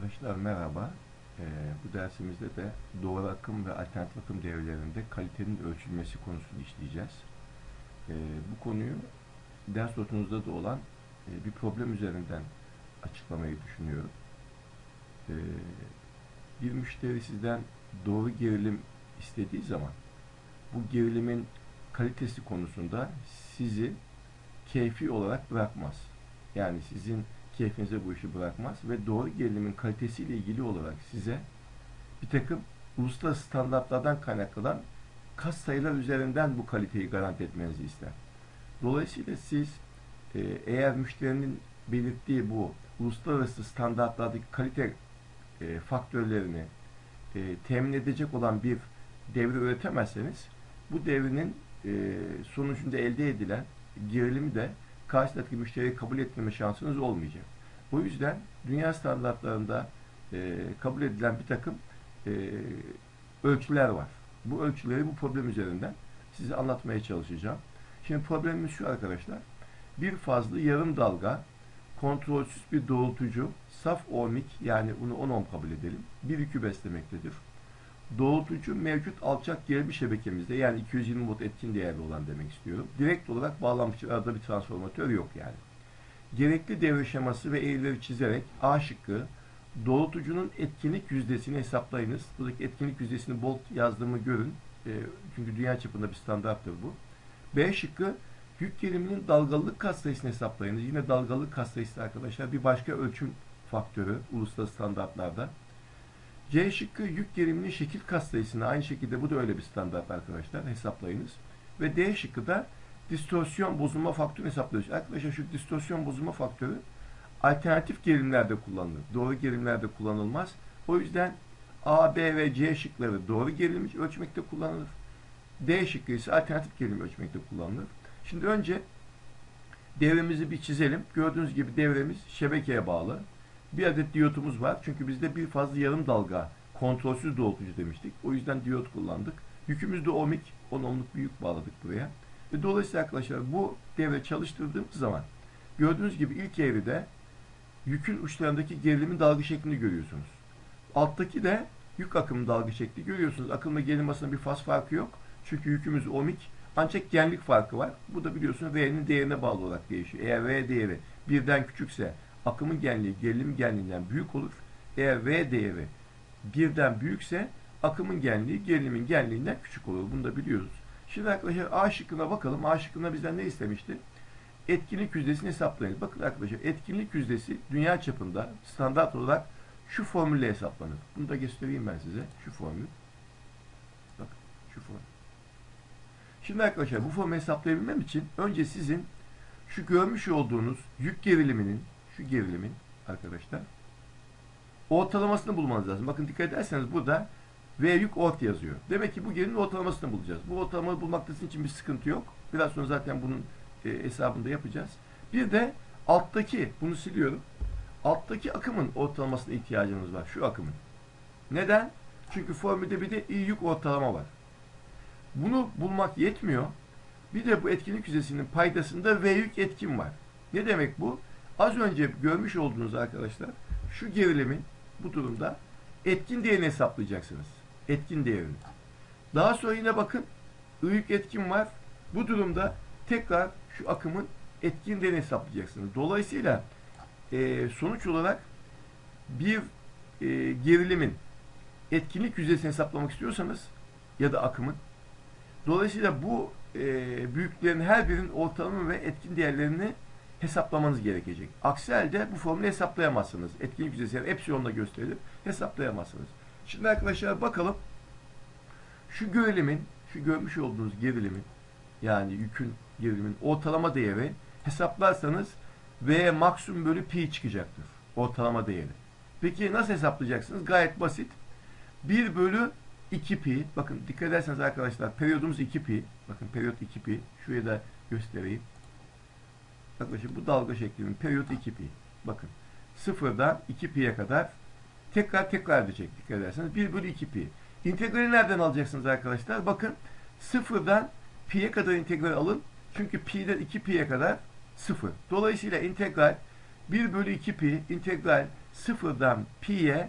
Arkadaşlar merhaba. Ee, bu dersimizde de doğru akım ve alternatif akım devrelerinde kalitenin ölçülmesi konusunu işleyeceğiz. Ee, bu konuyu ders notunuzda da olan e, bir problem üzerinden açıklamayı düşünüyorum. Ee, bir müşteri sizden doğru gerilim istediği zaman bu gerilimin kalitesi konusunda sizi keyfi olarak bırakmaz. Yani sizin keyfinize bu işi bırakmaz ve doğru gerilimin kalitesiyle ilgili olarak size bir takım uluslararası standartlardan kaynaklanan kas sayılar üzerinden bu kaliteyi garanti etmenizi ister. Dolayısıyla siz e, eğer müşterinin belirttiği bu uluslararası standartlardaki kalite e, faktörlerini e, temin edecek olan bir devre üretemezseniz bu devrinin e, sonucunda elde edilen gerilimi de karşıdaki müşteriyi kabul etmeme şansınız olmayacak. Bu yüzden dünya standartlarında e, kabul edilen bir takım e, ölçüler var. Bu ölçüleri bu problem üzerinden size anlatmaya çalışacağım. Şimdi problemimiz şu arkadaşlar. Bir fazlı yarım dalga kontrolsüz bir doğrultucu saf ohmik yani bunu 10 ohm kabul edelim. Bir yükü beslemektedir. Doğrultucu mevcut alçak gerilim şebekemizde yani 220 volt etkin değerli olan demek istiyorum. Direkt olarak bağlanmış arada bir transformatör yok yani. Gerekli devre şeması ve eğrileri çizerek A şıkkı doğrultucunun etkinlik yüzdesini hesaplayınız. Buradaki etkinlik yüzdesini volt yazdığımı görün. E, çünkü dünya çapında bir standarttır bu. B şıkkı yük geriminin dalgalılık katsayısını hesaplayınız. Yine dalgalılık katsayısı arkadaşlar bir başka ölçüm faktörü uluslararası standartlarda. C şıkkı yük geriminin şekil katsayısını aynı şekilde bu da öyle bir standart arkadaşlar hesaplayınız. Ve D şıkkı da distorsiyon bozulma faktörü hesaplıyoruz. Arkadaşlar şu distorsiyon bozulma faktörü alternatif gerilimlerde kullanılır. Doğru gerilimlerde kullanılmaz. O yüzden A, B ve C şıkları doğru gerilim ölçmekte kullanılır. D şıkkı ise alternatif gerilim ölçmekte kullanılır. Şimdi önce devremizi bir çizelim. Gördüğünüz gibi devremiz şebekeye bağlı. Bir adet diyotumuz var. Çünkü bizde bir fazla yarım dalga kontrolsüz doğrultucu demiştik. O yüzden diyot kullandık. Yükümüz de ohmik. 10 ohmluk bir yük bağladık buraya. Ve dolayısıyla arkadaşlar bu devre çalıştırdığımız zaman gördüğünüz gibi ilk evrede yükün uçlarındaki gerilimin dalga şeklini görüyorsunuz. Alttaki de yük akımı dalga şekli görüyorsunuz. Akım gerilim arasında bir faz farkı yok. Çünkü yükümüz ohmik. Ancak genlik farkı var. Bu da biliyorsunuz V'nin değerine bağlı olarak değişiyor. Eğer V değeri birden küçükse akımın genliği gerilim genliğinden büyük olur. Eğer V değeri birden büyükse akımın genliği gerilimin genliğinden küçük olur. Bunu da biliyoruz. Şimdi arkadaşlar A şıkkına bakalım. A şıkkında bizden ne istemişti? Etkinlik yüzdesini hesaplayın. Bakın arkadaşlar etkinlik yüzdesi dünya çapında standart olarak şu formülle hesaplanır. Bunu da göstereyim ben size. Şu formül. Bakın şu formül. Şimdi arkadaşlar bu formülü hesaplayabilmem için önce sizin şu görmüş olduğunuz yük geriliminin şu gerilimin arkadaşlar ortalamasını bulmanız lazım. Bakın dikkat ederseniz burada V yük ort yazıyor. Demek ki bu gerilimin ortalamasını bulacağız. Bu ortalamayı bulmakta sizin için bir sıkıntı yok. Biraz sonra zaten bunun e, hesabını da yapacağız. Bir de alttaki, bunu siliyorum. Alttaki akımın ortalamasına ihtiyacımız var. Şu akımın. Neden? Çünkü formülde bir de I yük ortalama var. Bunu bulmak yetmiyor. Bir de bu etkinlik yüzdesinin paydasında V yük etkin var. Ne demek bu? Az önce görmüş olduğunuz arkadaşlar şu gerilimin bu durumda etkin değerini hesaplayacaksınız. Etkin değerini. Daha sonra yine bakın I yük etkin var. Bu durumda tekrar şu akımın etkin değerini hesaplayacaksınız. Dolayısıyla e, sonuç olarak bir e, gerilimin etkinlik yüzdesini hesaplamak istiyorsanız ya da akımın dolayısıyla bu e, büyüklerin her birinin ortalama ve etkin değerlerini hesaplamanız gerekecek. Aksi halde bu formülü hesaplayamazsınız. Etkinlik yüzdesi yani epsiyonla gösterilir. Hesaplayamazsınız. Şimdi arkadaşlar bakalım şu gerilimin, şu görmüş olduğunuz gerilimin yani yükün gerilimin ortalama değeri hesaplarsanız V maksimum bölü pi çıkacaktır. Ortalama değeri. Peki nasıl hesaplayacaksınız? Gayet basit. 1 bölü 2 pi. Bakın dikkat ederseniz arkadaşlar periyodumuz 2 pi. Bakın periyot 2 pi. Şuraya da göstereyim. Yaklaşık bu dalga şeklinin periyot 2 pi. Bakın sıfırdan 2 pi'ye kadar tekrar tekrar edecek dikkat ederseniz. 1 bölü 2 pi. İntegrali nereden alacaksınız arkadaşlar? Bakın sıfırdan pi'ye kadar integral alın. Çünkü pi'den 2 pi'ye kadar 0. Dolayısıyla integral 1 bölü 2 pi integral sıfırdan pi'ye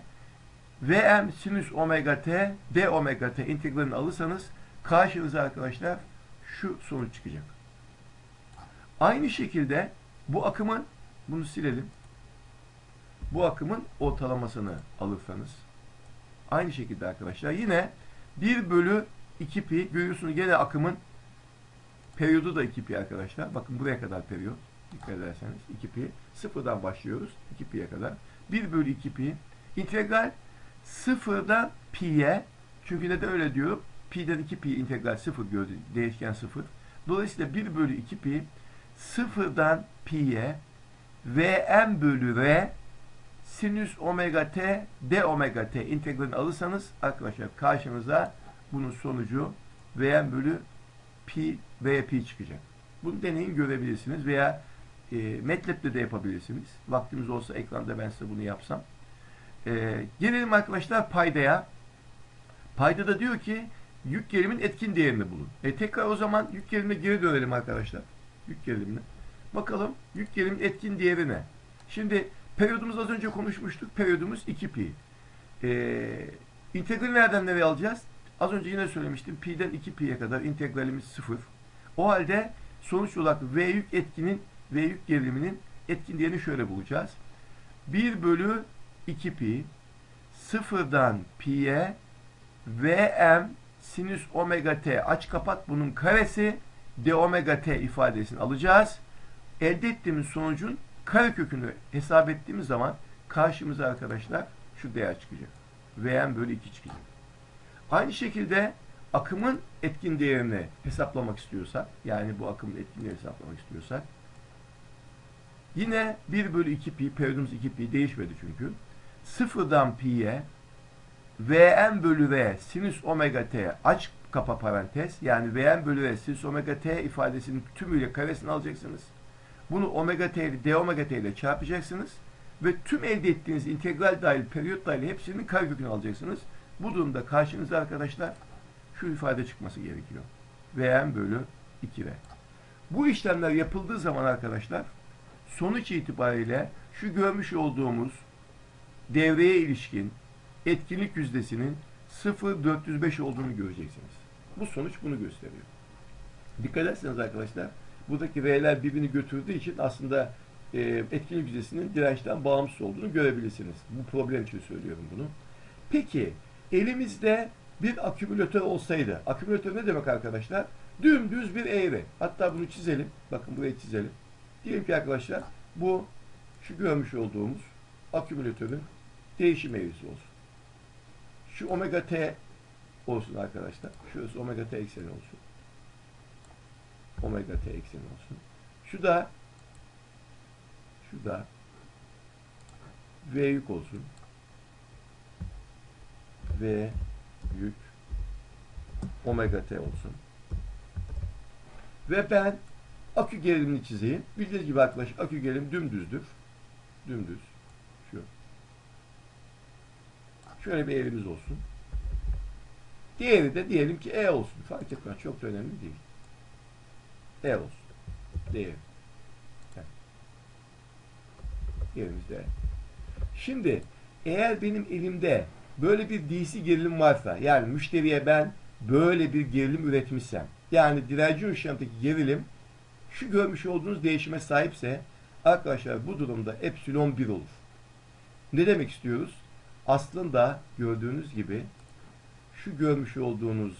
Vm sinüs omega t d omega t integralini alırsanız karşınıza arkadaşlar şu sonuç çıkacak. Aynı şekilde bu akımın bunu silelim. Bu akımın ortalamasını alırsanız aynı şekilde arkadaşlar yine 1 bölü 2 pi görüyorsunuz gene akımın periyodu da 2 pi arkadaşlar. Bakın buraya kadar periyot. Dikkat ederseniz 2 pi. Sıfırdan başlıyoruz. 2 pi'ye kadar. 1 bölü 2 pi. integral sıfırdan pi'ye çünkü neden öyle diyorum? Pi'den 2 pi integral sıfır gördü. Değişken sıfır. Dolayısıyla 1 bölü 2 pi sıfırdan pi'ye Vm bölü R sinüs omega t d omega t integralini alırsanız arkadaşlar karşınıza bunun sonucu Vm bölü pi v pi çıkacak. Bunu deneyin görebilirsiniz veya e, MATLAB'de de yapabilirsiniz. Vaktimiz olsa ekranda ben size bunu yapsam. E, gelelim arkadaşlar paydaya. Payda da diyor ki yük gerilimin etkin değerini bulun. E, tekrar o zaman yük gerilimine geri dönelim arkadaşlar. Yük gerilimine. Bakalım yük gerilimin etkin değeri ne? Şimdi periyodumuz az önce konuşmuştuk. Periyodumuz 2 pi. E, integrali nereden nereye alacağız? Az önce yine söylemiştim. Pi'den 2 pi'ye kadar integralimiz 0. O halde sonuç olarak V yük etkinin V yük geriliminin etkin değerini şöyle bulacağız. 1 bölü 2 pi sıfırdan pi'ye Vm sinüs omega t aç kapat bunun karesi d omega t ifadesini alacağız. Elde ettiğimiz sonucun karekökünü hesap ettiğimiz zaman karşımıza arkadaşlar şu değer çıkacak. Vm bölü 2 çıkacak. Aynı şekilde akımın etkin değerini hesaplamak istiyorsak, yani bu akımın etkinliğini hesaplamak istiyorsak, yine 1 bölü 2 pi, periyodumuz 2 pi değişmedi çünkü. Sıfırdan pi'ye Vm bölü V sinüs omega t aç kapa parantez yani Vm bölü V sinüs omega t ifadesinin tümüyle karesini alacaksınız. Bunu omega t ile d omega t ile çarpacaksınız ve tüm elde ettiğiniz integral dahil, periyot dahil hepsinin karekökünü alacaksınız. Bu durumda karşınıza arkadaşlar şu ifade çıkması gerekiyor. Vm bölü 2V. Bu işlemler yapıldığı zaman arkadaşlar sonuç itibariyle şu görmüş olduğumuz devreye ilişkin etkinlik yüzdesinin 0.405 olduğunu göreceksiniz. Bu sonuç bunu gösteriyor. Dikkat ederseniz arkadaşlar buradaki V'ler birbirini götürdüğü için aslında e, etkinlik yüzdesinin dirençten bağımsız olduğunu görebilirsiniz. Bu problem için söylüyorum bunu. Peki elimizde bir akümülatör olsaydı, akümülatör ne demek arkadaşlar? Dümdüz bir eğri. Hatta bunu çizelim. Bakın burayı çizelim. Diyelim ki arkadaşlar bu şu görmüş olduğumuz akümülatörün değişim eğrisi olsun. Şu omega t olsun arkadaşlar. Şurası omega t ekseni olsun. Omega t ekseni olsun. Şu da şu da V yük olsun. V yük omega t olsun. Ve ben akü gerilimini çizeyim. Bildiğiniz gibi arkadaşlar akü gerilim dümdüzdür. Dümdüz. Şu. Şöyle bir eğrimiz olsun. Diğeri de diyelim ki E olsun. Fark etmez. Çok da önemli değil. E olsun. Değeri. Evet. Yerimiz de E. Şimdi eğer benim elimde böyle bir DC gerilim varsa yani müşteriye ben böyle bir gerilim üretmişsem yani direnci ışığındaki gerilim şu görmüş olduğunuz değişime sahipse arkadaşlar bu durumda epsilon 1 olur. Ne demek istiyoruz? Aslında gördüğünüz gibi şu görmüş olduğunuz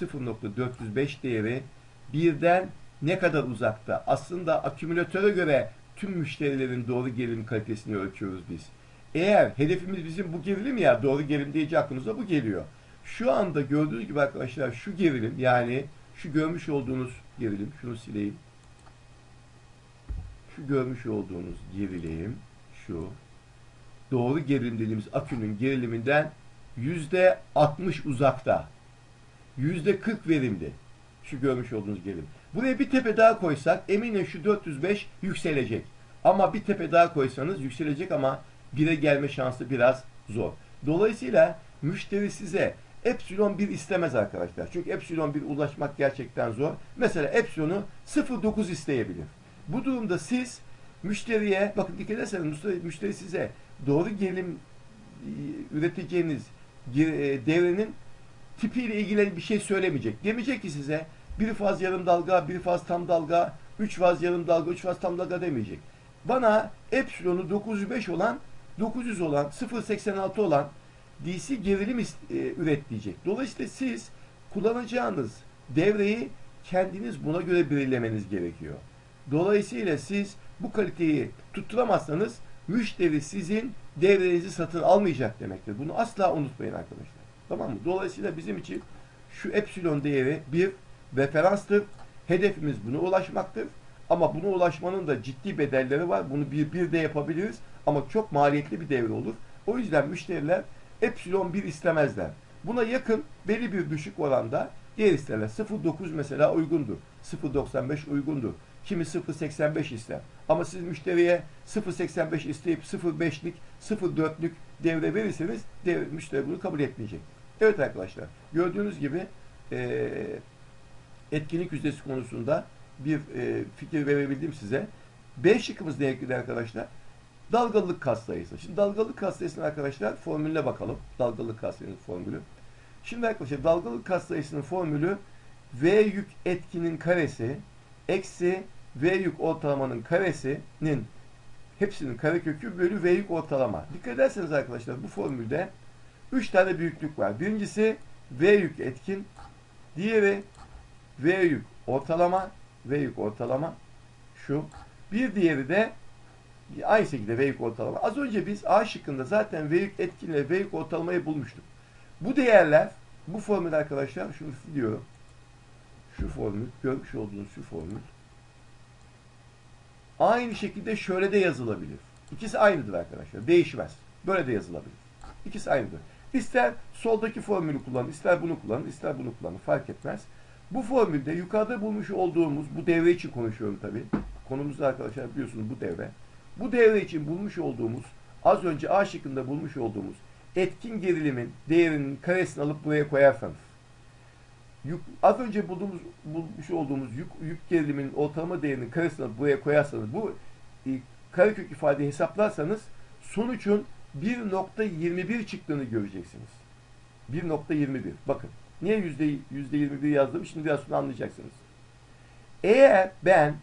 0.405 değeri birden ne kadar uzakta? Aslında akümülatöre göre tüm müşterilerin doğru gerilim kalitesini ölçüyoruz biz. Eğer hedefimiz bizim bu gerilim ya doğru gerilim deyince aklınıza bu geliyor. Şu anda gördüğünüz gibi arkadaşlar şu gerilim yani şu görmüş olduğunuz gerilim şunu sileyim. Şu görmüş olduğunuz gerilim şu doğru gerilim dediğimiz akünün geriliminden yüzde 60 uzakta. Yüzde 40 verimli. Şu görmüş olduğunuz gerilim. Buraya bir tepe daha koysak eminim şu 405 yükselecek. Ama bir tepe daha koysanız yükselecek ama 1'e gelme şansı biraz zor. Dolayısıyla müşteri size epsilon 1 istemez arkadaşlar. Çünkü epsilon 1 ulaşmak gerçekten zor. Mesela epsilonu 0.9 isteyebilir. Bu durumda siz müşteriye bakın dikkat ederseniz müşteri, size doğru gerilim e, üreteceğiniz devrenin tipiyle ilgili bir şey söylemeyecek. Demeyecek ki size bir faz yarım dalga, bir faz tam dalga, üç faz yarım dalga, üç faz tam dalga demeyecek. Bana epsilonu 905 olan, 900 olan, 0.86 olan DC gerilim e, üret diyecek. Dolayısıyla siz kullanacağınız devreyi kendiniz buna göre belirlemeniz gerekiyor. Dolayısıyla siz bu kaliteyi tutturamazsanız müşteri sizin devrenizi satın almayacak demektir. Bunu asla unutmayın arkadaşlar. Tamam mı? Dolayısıyla bizim için şu epsilon değeri bir referanstır. Hedefimiz buna ulaşmaktır. Ama buna ulaşmanın da ciddi bedelleri var. Bunu bir, bir de yapabiliriz. Ama çok maliyetli bir devre olur. O yüzden müşteriler epsilon 1 istemezler. Buna yakın belli bir düşük oranda diğer isterler. 0.9 mesela uygundur. 0.95 uygundur. Kimi 0.85 ister. Ama siz müşteriye 0.85 isteyip 0.5'lik, 0.4'lük devre verirseniz devre, müşteri bunu kabul etmeyecek. Evet arkadaşlar gördüğünüz gibi e, etkinlik yüzdesi konusunda bir e, fikir verebildim size. B şıkkımız ne ilgili arkadaşlar? Dalgalılık katsayısı. Şimdi dalgalılık katsayısının arkadaşlar formülüne bakalım. Dalgalılık katsayısının formülü. Şimdi arkadaşlar dalgalılık katsayısının formülü V yük etkinin karesi eksi V yük ortalamanın karesinin hepsinin karekökü bölü V yük ortalama. Dikkat ederseniz arkadaşlar bu formülde 3 tane büyüklük var. Birincisi V yük etkin, diğeri V yük ortalama, V yük ortalama şu. Bir diğeri de aynı şekilde V yük ortalama. Az önce biz A şıkkında zaten V yük etkin ile V yük ortalamayı bulmuştuk. Bu değerler, bu formül arkadaşlar, şunu siliyorum. Şu formül, görmüş olduğunuz şu formül. Aynı şekilde şöyle de yazılabilir. İkisi aynıdır arkadaşlar. Değişmez. Böyle de yazılabilir. İkisi aynıdır. İster soldaki formülü kullanın, ister bunu kullanın, ister bunu kullanın. Fark etmez. Bu formülde yukarıda bulmuş olduğumuz, bu devre için konuşuyorum tabi. Konumuzda arkadaşlar biliyorsunuz bu devre. Bu devre için bulmuş olduğumuz, az önce A şıkkında bulmuş olduğumuz etkin gerilimin değerinin karesini alıp buraya koyarsanız, yük, az önce bulduğumuz, bulmuş olduğumuz yük, yük geriliminin ortalama değerinin karesini buraya koyarsanız, bu e, karekök ifadeyi hesaplarsanız sonucun 1.21 çıktığını göreceksiniz. 1.21. Bakın. Niye yüzde, yüzde 21 yazdım? Şimdi biraz sonra anlayacaksınız. Eğer ben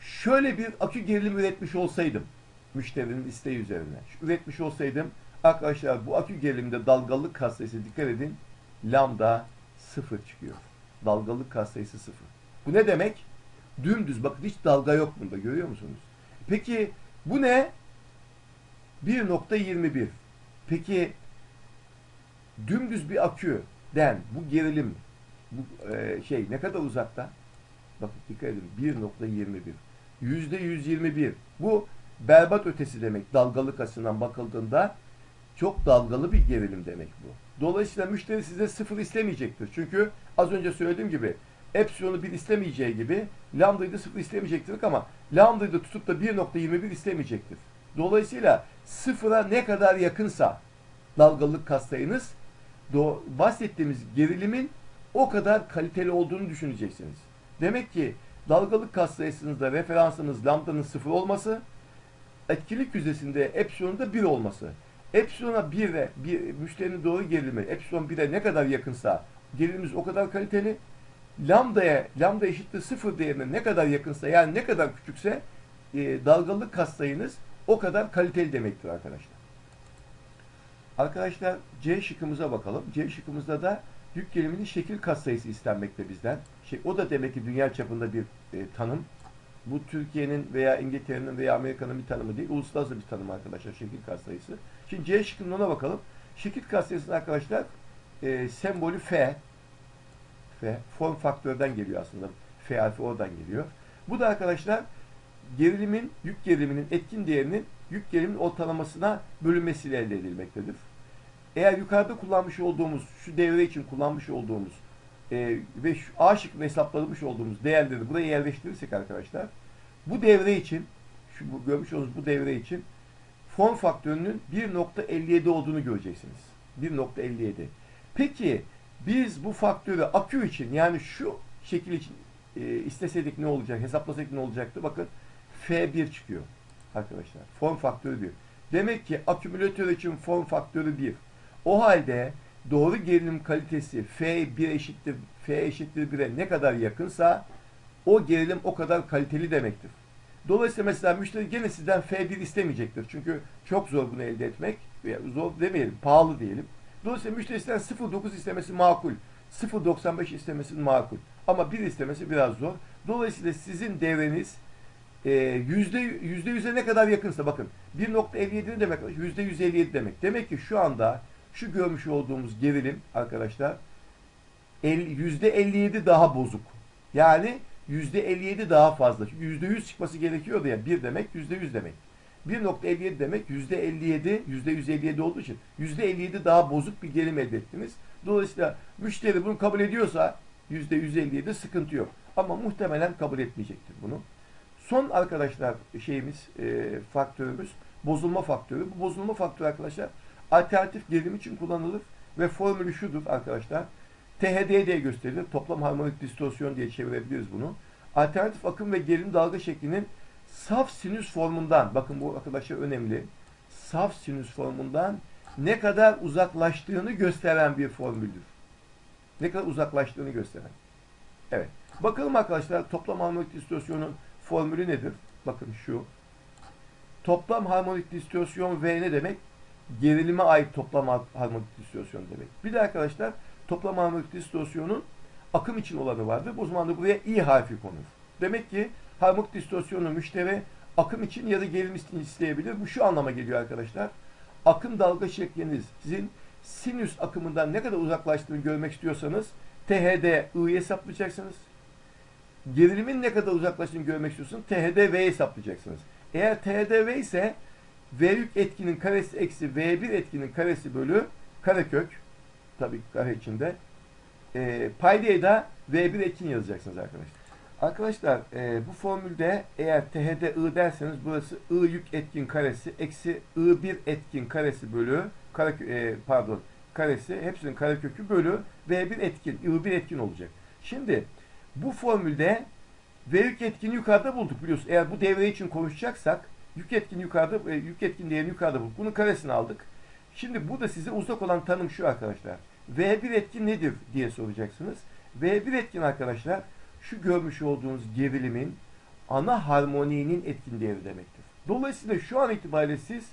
şöyle bir akü gerilim üretmiş olsaydım, müşterinin isteği üzerine, üretmiş olsaydım, arkadaşlar bu akü gerilimde dalgalılık katsayısı dikkat edin, lambda sıfır çıkıyor. Dalgalılık katsayısı sıfır. Bu ne demek? Dümdüz. Bakın hiç dalga yok bunda. Görüyor musunuz? Peki bu ne? 1.21. Peki dümdüz bir aküden bu gerilim bu e, şey ne kadar uzakta? Bakın dikkat edin 1.21. Yüzde 121. Bu berbat ötesi demek dalgalık açısından bakıldığında çok dalgalı bir gerilim demek bu. Dolayısıyla müşteri size sıfır istemeyecektir. Çünkü az önce söylediğim gibi epsilonu bir istemeyeceği gibi lambdayı da sıfır istemeyecektir ama lambdayı da tutup da 1.21 istemeyecektir. Dolayısıyla sıfıra ne kadar yakınsa dalgalılık katsayınız bahsettiğimiz gerilimin o kadar kaliteli olduğunu düşüneceksiniz. Demek ki dalgalık katsayısınızda referansınız lambdanın sıfır olması, etkilik yüzdesinde epsilonun da 1 olması. Epsilona 1'e, bir, müşterinin doğru gerilimi, epsilon 1'e ne kadar yakınsa gerilimimiz o kadar kaliteli. Lambdaya, lambda eşittir sıfır değerine ne kadar yakınsa yani ne kadar küçükse e, dalgalık katsayınız o kadar kaliteli demektir arkadaşlar. Arkadaşlar C şıkkımıza bakalım. C şıkkımızda da yük geriliminin şekil katsayısı istenmekte bizden. Şey, o da demek ki dünya çapında bir e, tanım. Bu Türkiye'nin veya İngiltere'nin veya Amerika'nın bir tanımı değil. Uluslararası bir tanım arkadaşlar şekil katsayısı. Şimdi C şıkkının ona bakalım. Şekil katsayısının arkadaşlar e, sembolü F. F. Form faktörden geliyor aslında. F harfi oradan geliyor. Bu da arkadaşlar gerilimin, yük geriliminin etkin değerinin yük geriminin ortalamasına bölünmesiyle elde edilmektedir. Eğer yukarıda kullanmış olduğumuz, şu devre için kullanmış olduğumuz e, ve şu A şıkkında hesaplamış olduğumuz değerleri buraya yerleştirirsek arkadaşlar, bu devre için, şu görmüş olduğunuz bu devre için form faktörünün 1.57 olduğunu göreceksiniz. 1.57. Peki biz bu faktörü akü için yani şu şekil için e, isteseydik ne olacak, hesaplasaydık ne olacaktı? Bakın F1 çıkıyor arkadaşlar. Form faktörü 1. Demek ki akümülatör için form faktörü 1. O halde doğru gerilim kalitesi F1 eşittir F eşittir 1'e ne kadar yakınsa o gerilim o kadar kaliteli demektir. Dolayısıyla mesela müşteri gene sizden F1 istemeyecektir. Çünkü çok zor bunu elde etmek. Zor demeyelim, pahalı diyelim. Dolayısıyla müşteri sizden 0.9 istemesi makul. 0.95 istemesi makul. Ama 1 istemesi biraz zor. Dolayısıyla sizin devreniz e, yüzde yüzde yüze ne kadar yakınsa bakın 1.57 ne demek? Yüzde 157 demek. Demek ki şu anda şu görmüş olduğumuz gerilim arkadaşlar yüzde 57 daha bozuk. Yani 57 daha fazla. Çünkü yüzde 100 çıkması gerekiyordu ya. 1 demek yüzde 100 demek. 1.57 demek yüzde 57 yüzde 157 olduğu için yüzde 57 daha bozuk bir gerilim elde ettiniz. Dolayısıyla müşteri bunu kabul ediyorsa yüzde 157 sıkıntı yok. Ama muhtemelen kabul etmeyecektir bunu. Son arkadaşlar şeyimiz e, faktörümüz bozulma faktörü. Bu bozulma faktörü arkadaşlar alternatif gerilim için kullanılır ve formülü şudur arkadaşlar. THD diye gösterilir. Toplam harmonik distorsiyon diye çevirebiliriz bunu. Alternatif akım ve gerilim dalga şeklinin saf sinüs formundan, bakın bu arkadaşlar önemli, saf sinüs formundan ne kadar uzaklaştığını gösteren bir formüldür. Ne kadar uzaklaştığını gösteren. Evet. Bakalım arkadaşlar toplam harmonik distorsiyonun formülü nedir? Bakın şu. Toplam harmonik distorsiyon V ne demek? Gerilime ait toplam harmonik distorsiyon demek. Bir de arkadaşlar toplam harmonik distorsiyonun akım için olanı vardır. O zaman da buraya i harfi konur. Demek ki harmonik distorsiyonu müşteri akım için ya da gerilim için isteyebilir. Bu şu anlama geliyor arkadaşlar. Akım dalga şekliniz sizin sinüs akımından ne kadar uzaklaştığını görmek istiyorsanız THD I'yi hesaplayacaksınız. Gerilimin ne kadar uzaklaştığını görmek istiyorsanız THD V'yi hesaplayacaksınız. Eğer THD V ise V yük etkinin karesi eksi V1 etkinin karesi bölü karekök tabii kare içinde e, paydaya da V1 etkin yazacaksınız arkadaşlar. Arkadaşlar e, bu formülde eğer THD I derseniz burası I yük etkin karesi eksi I1 etkin karesi bölü kare, e, pardon karesi hepsinin karekökü bölü V1 etkin I1 etkin olacak. Şimdi bu formülde V yük etkini yukarıda bulduk biliyorsunuz. Eğer bu devre için konuşacaksak yük etkin yukarıda e, yük etkin değerini yukarıda bulduk. Bunun karesini aldık. Şimdi burada size uzak olan tanım şu arkadaşlar. V1 etkin nedir diye soracaksınız. V1 etkin arkadaşlar şu görmüş olduğunuz gerilimin ana harmoniğinin etkin değeri demektir. Dolayısıyla şu an itibariyle siz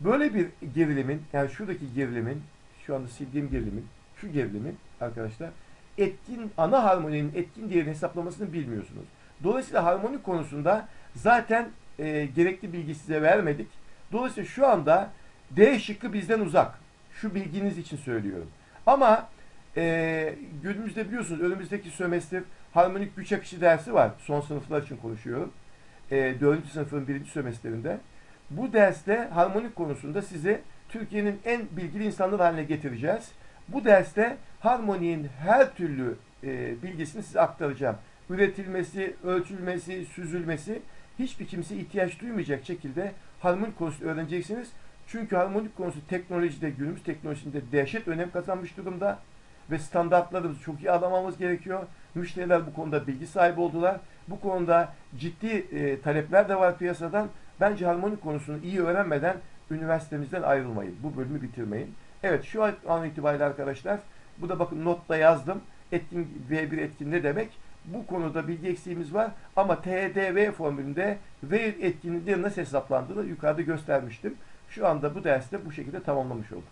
böyle bir gerilimin yani şuradaki gerilimin şu anda sildiğim gerilimin şu gerilimin arkadaşlar etkin ana harmoninin etkin değerini hesaplamasını bilmiyorsunuz. Dolayısıyla harmonik konusunda zaten e, gerekli bilgi size vermedik. Dolayısıyla şu anda D şıkkı bizden uzak. Şu bilginiz için söylüyorum. Ama e, günümüzde biliyorsunuz önümüzdeki sömestr harmonik güç akışı dersi var. Son sınıflar için konuşuyorum. E, 4. sınıfın birinci sömestrinde. Bu derste harmonik konusunda sizi Türkiye'nin en bilgili insanlar haline getireceğiz. Bu derste harmoniğin her türlü e, bilgisini size aktaracağım. Üretilmesi, ölçülmesi, süzülmesi hiçbir kimse ihtiyaç duymayacak şekilde harmonik konusunu öğreneceksiniz. Çünkü harmonik konusu teknolojide, günümüz teknolojisinde dehşet önem kazanmış durumda ve standartlarımızı çok iyi anlamamız gerekiyor. Müşteriler bu konuda bilgi sahibi oldular. Bu konuda ciddi e, talepler de var piyasadan. Bence harmonik konusunu iyi öğrenmeden üniversitemizden ayrılmayın. Bu bölümü bitirmeyin. Evet şu an itibariyle arkadaşlar bu da bakın notta yazdım. Etkin V1 etkin ne demek? Bu konuda bilgi eksiğimiz var ama TDV formülünde V etkinliğinin nasıl hesaplandığını yukarıda göstermiştim. Şu anda bu derste bu şekilde tamamlamış olduk.